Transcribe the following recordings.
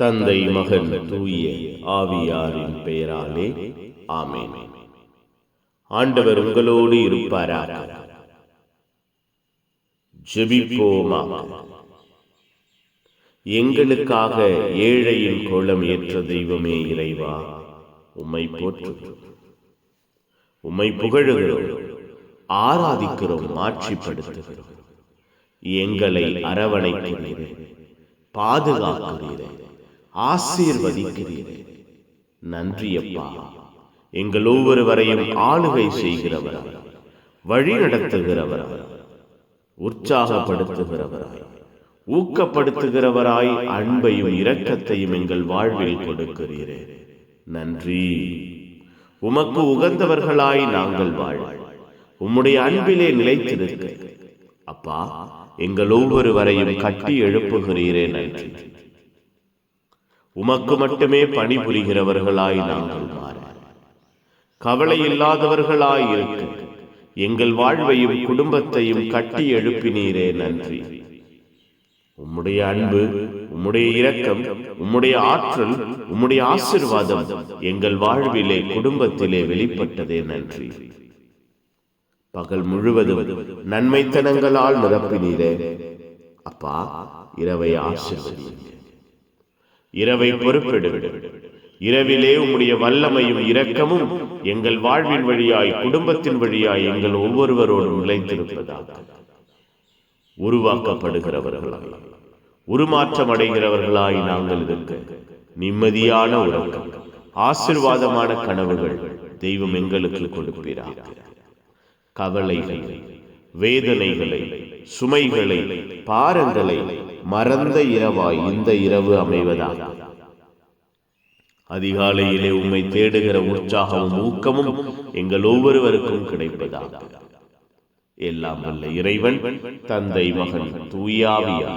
தந்தை மகன் தூய ஆவியாரின் பெயராலே ஆமென். ஆண்டவர் உங்களோடு இருப்பாராக. ஜெபிப்போமாக எங்களுக்காக ஏழையின் கோலம் ஏற்ற தெய்வமே இறைவா உம்மை போற்று. உம்மை புகழுகிறோம் ஆராதிக்கிறோம் மாட்சிப்படுத்துகிறோம். எங்களை அரவணைக்கிறீரே பாதுகாக்கிறீரே. ஆசீர்வதிக்கிறீரே. நன்றி அப்பா எங்கள் ஒவ்வொருவரையும் ஆளுகை செய்கிறவர் வழி நடத்துகிறவர் உற்சாகப்படுத்துகிறவராய் ஊக்கப்படுத்துகிறவராய் அன்பையும் இரக்கத்தையும் எங்கள் வாழ்வில் கொடுக்கிறீரே. நன்றி. உமக்கு உகந்தவர்களாய் நாங்கள் வாழ்வாள் உம்முடைய அன்பிலே நிலைத்திருக்க. அப்பா எங்கள் ஒவ்வொருவரையும் கட்டி எழுப்புகிறீரே நன்றி. உமக்கு மட்டுமே பணிபுரிகிறவர்களாய் நாங்கள் மாற கவலை இல்லாதவர்களாய் இருக்க எங்கள் வாழ்வையும் குடும்பத்தையும் கட்டி எழுப்பினீரே நன்றி. உம்முடைய அன்பு உம்முடைய இரக்கம் உம்முடைய ஆற்றல் உம்முடைய ஆசிர்வாதம் எங்கள் வாழ்விலே குடும்பத்திலே வெளிப்பட்டதே நன்றி. பகல் முழுவதும் நன்மைத்தனங்களால் நிரப்பினீரே. அப்பா இரவை ஆசிர்வதிங்க இரவை பொறுப்பெடுவிடு இரவிலே உம்முடைய வல்லமையும் இரக்கமும் எங்கள் வாழ்வின் வழியாய் குடும்பத்தின் வழியாய் எங்கள் ஒவ்வொருவரோடும் நிலைத்திருப்பதாக உருவாக்கப்படுகிறவர்களாய். உருமாற்றம் அடைகிறவர்களாய் நாங்கள் இருக்க நிம்மதியான உறக்கம் ஆசிர்வாதமான கனவுகள் தெய்வம் எங்களுக்கு கொடுப்பீராக. கவலைகளை வேதனைகளை சுமைகளை பாரங்களை மறந்த இரவாய் இந்த இரவு அமைவதாக அதிகாலையிலே உம்மை தேடுகிற உற்சாகமும் ஊக்கமும் எங்கள் ஒவ்வொருவருக்கும் கிடைப்பதாக எல்லாம் வல்ல இறைவன் தந்தை மகன் தூயாவியா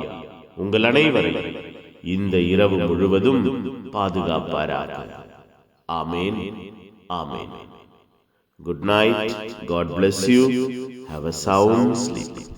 உங்கள் அனைவரை இந்த இரவு முழுவதும் பாதுகாப்பாராக. ஆமேன். ஆமேன். Good night God bless you have a sound sleep.